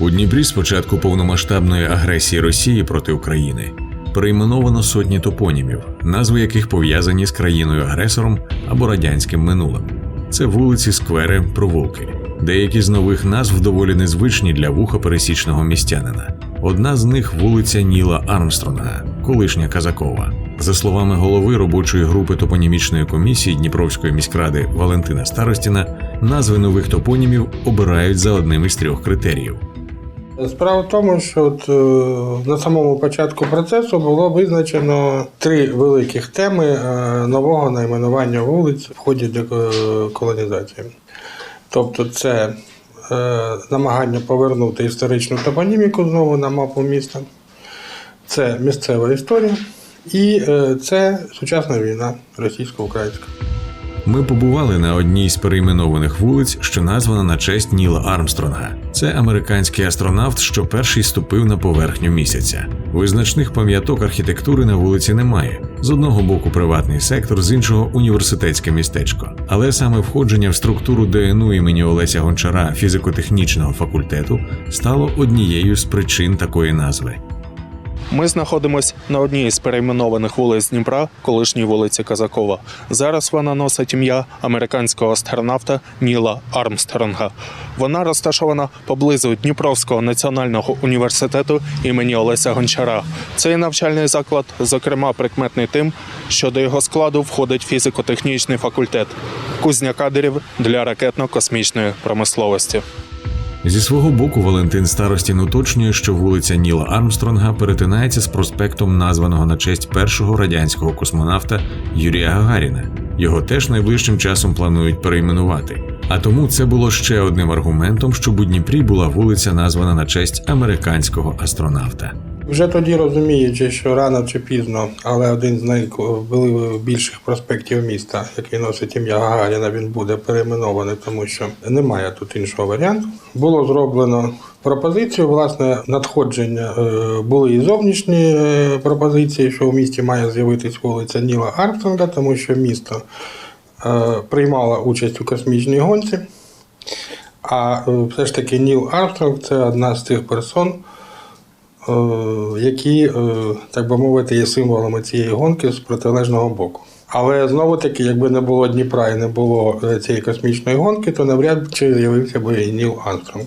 У Дніпрі з початку повномасштабної агресії Росії проти України перейменовано сотні топонімів, назви яких пов'язані з країною-агресором або радянським минулим. Це вулиці, сквери, провулки. Деякі з нових назв доволі незвичні для вуха пересічного містянина. Одна з них вулиця Ніла Армстронга, колишня Казакова. За словами голови робочої групи топонімічної комісії Дніпровської міськради Валентина Старостіна, назви нових топонімів обирають за одним із трьох критеріїв. Справа в тому, що от, е, на самому початку процесу було визначено три великих теми е, нового найменування вулиць в ході деколонізації. Тобто, це е, намагання повернути історичну топоніміку знову на мапу міста, це місцева історія і е, це сучасна війна російсько-українська. Ми побували на одній з перейменованих вулиць, що названа на честь Ніла Армстронга. Це американський астронавт, що перший ступив на поверхню місяця. Визначних пам'яток архітектури на вулиці немає. З одного боку приватний сектор, з іншого університетське містечко. Але саме входження в структуру ДНУ імені Олеся Гончара фізико-технічного факультету стало однією з причин такої назви. Ми знаходимося на одній із перейменованих вулиць Дніпра, колишній вулиці Казакова. Зараз вона носить ім'я американського астронавта Ніла Армстронга. Вона розташована поблизу Дніпровського національного університету імені Олеся Гончара. Цей навчальний заклад, зокрема, прикметний тим, що до його складу входить фізико-технічний факультет кузня кадрів для ракетно-космічної промисловості. Зі свого боку, Валентин Старостін уточнює, що вулиця Ніла Армстронга перетинається з проспектом, названого на честь першого радянського космонавта Юрія Гагаріна. Його теж найближчим часом планують перейменувати. А тому це було ще одним аргументом, щоб у Дніпрі була вулиця названа на честь американського астронавта. Вже тоді розуміючи, що рано чи пізно, але один з найбільших проспектів міста, який носить ім'я Гагаріна, він буде перейменований, тому що немає тут іншого варіанту. Було зроблено пропозицію. Власне, надходження е, були і зовнішні е, пропозиції, що в місті має з'явитись вулиця Ніла Армстронга, тому що місто е, приймало участь у космічній гонці. А все ж таки Ніл Армстронг це одна з тих персон, які, е, так би мовити, є символами цієї гонки з протилежного боку. Але знову таки, якби не було Дніпра і не було е, цієї космічної гонки, то навряд чи з'явився би і Ніл Армстронг.